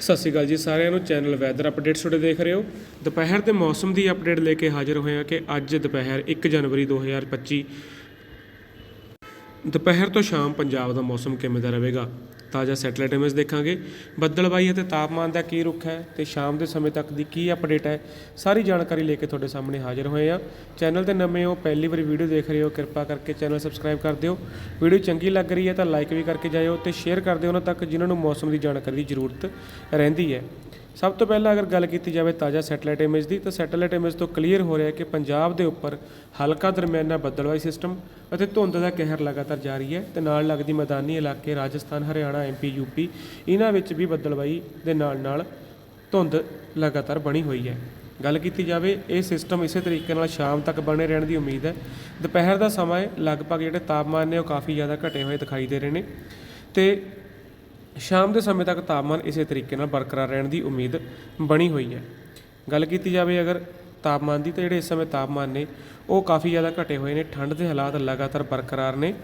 ਸਤਿ ਸ਼੍ਰੀ ਅਕਾਲ ਜੀ, ਸਾਰਿਆਂ ਨੂੰ ਚੈਨਲ ਵੈਦਰ ਅਪਡੇਟਸ ਤੁਹਾਡੇ ਦੇਖ ਰਹੇ ਹੋ। ਦੁਪਹਿਰ ਦੇ ਮੌਸਮ ਦੀ ਅਪਡੇਟ ਲੈ ਕੇ ਹਾਜ਼ਰ ਹੋਏ ਹਾਂ ਕਿ ਅੱਜ ਦੁਪਹਿਰ 1 ਜਨਵਰੀ 2025 ਦੁਪਹਿਰ ਤੋਂ ਸ਼ਾਮ ਪੰਜਾਬ ਦਾ ਮੌਸਮ ਕਿਵੇਂ ਦਾ ਰਹੇਗਾ? ਤਾਜ਼ਾ ਸੈਟੇਲਾਈਟ ਇਮੇਜ ਦੇਖਾਂਗੇ। ਬੱਦਲਬਾਈ ਅਤੇ ਤਾਪਮਾਨ ਦਾ ਕੀ ਰੁਖ ਹੈ ਤੇ ਸ਼ਾਮ ਦੇ ਸਮੇਂ ਤੱਕ ਦੀ ਕੀ ਅਪਡੇਟ ਹੈ, ਸਾਰੀ ਜਾਣਕਾਰੀ ਲੈ ਕੇ ਤੁਹਾਡੇ ਸਾਹਮਣੇ ਹਾਜ਼ਰ ਹੋਏ ਹਾਂ। ਚੈਨਲ ਤੇ ਨਵੇਂ ਹੋ, ਪਹਿਲੀ ਵਾਰੀ ਵੀਡੀਓ ਦੇਖ ਰਹੇ ਹੋ, ਕਿਰਪਾ ਕਰਕੇ ਚੈਨਲ ਸਬਸਕ੍ਰਾਈਬ ਕਰ ਦਿਓ। ਵੀਡੀਓ ਚੰਗੀ ਲੱਗ ਰਹੀ ਹੈ ਤਾਂ ਲਾਈਕ ਵੀ ਕਰਕੇ ਜਾਇਓ ਤੇ ਸ਼ੇਅਰ ਕਰ ਦਿਓ ਉਹਨਾਂ ਤੱਕ, ਜਿਨ੍ਹਾਂ ਨੂੰ ਮੌਸਮ ਦੀ ਜਾਣਕਾਰੀ ਦੀ ਜ਼ਰੂਰਤ ਰਹਿੰਦੀ ਹੈ। ਸਭ ਤੋਂ ਪਹਿਲਾਂ ਅਗਰ ਗੱਲ ਕੀਤੀ ਜਾਵੇ ਤਾਜ਼ਾ ਸੈਟੇਲਾਈਟ ਇਮੇਜ ਦੀ, ਤਾਂ ਸੈਟੇਲਾਈਟ ਇਮੇਜ ਤੋਂ ਕਲੀਅਰ ਹੋ ਰਿਹਾ ਕਿ ਪੰਜਾਬ ਦੇ ਉੱਪਰ ਹਲਕਾ ਦਰਮਿਆਨਾ ਬੱਦਲਵਾਈ ਸਿਸਟਮ ਅਤੇ ਧੁੰਦ ਦਾ ਕਹਿਰ ਲਗਾਤਾਰ ਜਾਰੀ ਹੈ ਤੇ ਨਾਲ ਲੱਗਦੀ ਮੈਦਾਨੀ ਇਲਾਕੇ ਰਾਜਸਥਾਨ, ਹਰਿਆਣਾ ਐਮਪੀ ਯੂਪੀ ਇਹਨਾਂ ਵਿੱਚ ਵੀ ਬੱਦਲਵਾਈ ਦੇ ਨਾਲ ਨਾਲ ਧੁੰਦ ਲਗਾਤਾਰ ਬਣੀ ਹੋਈ ਹੈ। ਗੱਲ ਕੀਤੀ ਜਾਵੇ, ਇਹ ਸਿਸਟਮ ਇਸੇ ਤਰੀਕੇ ਨਾਲ ਸ਼ਾਮ ਤੱਕ ਬਣੇ ਰਹਿਣ ਦੀ ਉਮੀਦ ਹੈ। ਦੁਪਹਿਰ ਦਾ ਸਮਾਂ ਲਗਭਗ ਜਿਹੜੇ ਤਾਪਮਾਨ ਨੇ ਉਹ ਕਾਫੀ ਜ਼ਿਆਦਾ ਘਟੇ ਹੋਏ ਦਿਖਾਈ ਦੇ ਰਹੇ ਨੇ ਤੇ ਸ਼ਾਮ ਦੇ ਸਮੇਂ ਤੱਕ ਤਾਪਮਾਨ ਇਸੇ ਤਰੀਕੇ ਨਾਲ ਬਰਕਰਾਰ ਰਹਿਣ ਦੀ ਉਮੀਦ ਬਣੀ ਹੋਈ ਹੈ। ਗੱਲ ਕੀਤੀ ਜਾਵੇ ਅਗਰ ਤਾਪਮਾਨ ਦੀ ਤਾਂ ਜਿਹੜੇ ਇਸ ਸਮੇਂ ਤਾਪਮਾਨ ਨੇ ਉਹ ਕਾਫੀ ਜ਼ਿਆਦਾ ਘਟੇ ਹੋਏ ਨੇ, ਠੰਡ ਦੇ ਹਾਲਾਤ ਲਗਾਤਾਰ ਬਰਕਰਾਰ ਨੇ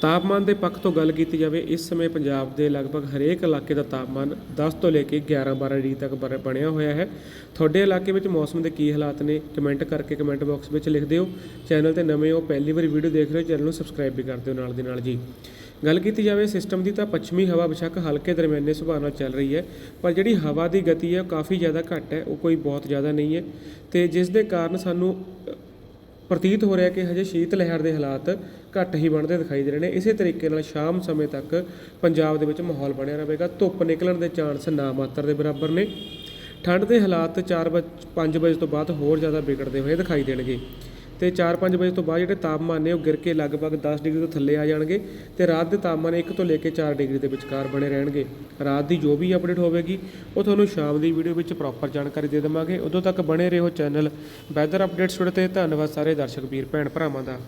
ਤਾਪਮਾਨ ਦੇ ਪੱਖ ਤੋਂ ਗੱਲ ਕੀਤੀ ਜਾਵੇ, ਇਸ ਸਮੇਂ ਪੰਜਾਬ ਦੇ ਲਗਭਗ ਹਰੇਕ ਇਲਾਕੇ ਦਾ ਤਾਪਮਾਨ 10 ਤੋਂ ਲੈ ਕੇ 11-12 ਡਿਗਰੀ ਤੱਕ ਬਰ- ਬਣਿਆ ਹੋਇਆ ਹੈ। ਤੁਹਾਡੇ ਇਲਾਕੇ ਵਿੱਚ ਮੌਸਮ ਦੇ ਕੀ ਹਾਲਾਤ ਨੇ? ਕਮੈਂਟ ਕਰਕੇ ਕਮੈਂਟ ਬਾਕਸ ਵਿੱਚ ਲਿਖ ਦਿਓ। ਚੈਨਲ ਤੇ ਨਵੇਂ ਹੋ, ਪਹਿਲੀ ਵਾਰੀ ਵੀਡੀਓ ਦੇਖ ਰਹੇ ਹੋ, ਚੈਨਲ ਨੂੰ ਸਬਸਕ੍ਰਾਈਬ ਵੀ ਕਰ ਦਿਓ ਨਾਲ ਦੀ ਨਾਲ ਜੀ। ਗੱਲ ਕੀਤੀ ਜਾਵੇ, ਸਿਸਟਮ ਦੀ ਤਾਂ ਪੱਛਮੀ ਹਵਾ ਬਸ਼ੱਕ ਹਲਕੇ ਦਰਮਿਆਨੇ ਸੁਭਾਅ ਨਾਲ ਚੱਲ ਰਹੀ ਹੈ, ਪਰ ਜਿਹੜੀ ਹਵਾ ਦੀ ਗਤੀ ਹੈ ਉਹ ਕਾਫੀ ਜ਼ਿਆਦਾ ਘੱਟ ਹੈ, ਉਹ ਕੋਈ ਬਹੁਤ ਜ਼ਿਆਦਾ ਨਹੀਂ ਹੈ। ਤੇ ਜਿਸ ਦੇ ਕਾਰਨ ਸਾਨੂੰ ਪ੍ਰਤੀਤ ਹੋ ਰਿਹਾ ਕਿ ਹਜੇ ਸ਼ੀਤ ਲਹਿਰ ਦੇ ਹਾਲਾਤ ਘੱਟ ਹੀ ਬਣਦੇ ਦਿਖਾਈ ਦੇ ਰਹੇ ਨੇ। ਇਸੇ ਤਰੀਕੇ ਨਾਲ ਸ਼ਾਮ ਸਮੇਂ ਤੱਕ ਪੰਜਾਬ ਦੇ ਵਿੱਚ ਮਾਹੌਲ ਬਣਿਆ ਰਹੇਗਾ। ਧੁੱਪ ਨਿਕਲਣ ਦੇ ਚਾਂਸ ਨਾ ਮਾਤਰ ਦੇ ਬਰਾਬਰ ਨੇ। ਠੰਡ ਦੇ ਹਾਲਾਤ 4 ਵਜੇ 5 ਵਜੇ ਤੋਂ ਬਾਅਦ ਹੋਰ ਜ਼ਿਆਦਾ ਵਿਗੜਦੇ ਹੋਏ ਦਿਖਾਈ ਦੇਣਗੇ। ਤੇ 4-5 ਵਜੇ ਤੋਂ ਬਾਅਦ ਜਿਹੜੇ ਤਾਪਮਾਨ ਨੇ ਉਹ ਗਿਰ ਕੇ ਲਗਭਗ 10 ਡਿਗਰੀ ਤੋਂ ਥੱਲੇ ਆ ਜਾਣਗੇ ਤੇ ਰਾਤ ਦੇ ਤਾਪਮਾਨ 1 ਤੋਂ ਲੈ ਕੇ 4 ਡਿਗਰੀ ਦੇ ਵਿਚਕਾਰ ਬਣੇ ਰਹਿਣਗੇ। ਰਾਤ ਦੀ ਜੋ ਵੀ ਅਪਡੇਟ ਹੋਵੇਗੀ, ਉਹ ਤੁਹਾਨੂੰ ਸ਼ਾਮ ਦੀ ਵੀਡੀਓ ਵਿੱਚ ਪ੍ਰੋਪਰ ਜਾਣਕਾਰੀ ਦੇ ਦੇਵਾਂਗੇ। ਉਦੋਂ ਤੱਕ ਬਣੇ ਰਹੋ ਚੈਨਲ ਵੈਦਰ ਅਪਡੇਟਸ ਤੇ। ਧੰਨਵਾਦ ਸਾਰੇ ਦਰਸ਼ਕ, ਵੀਰ, ਭੈਣ, ਭਰਾਵਾਂ ਦਾ।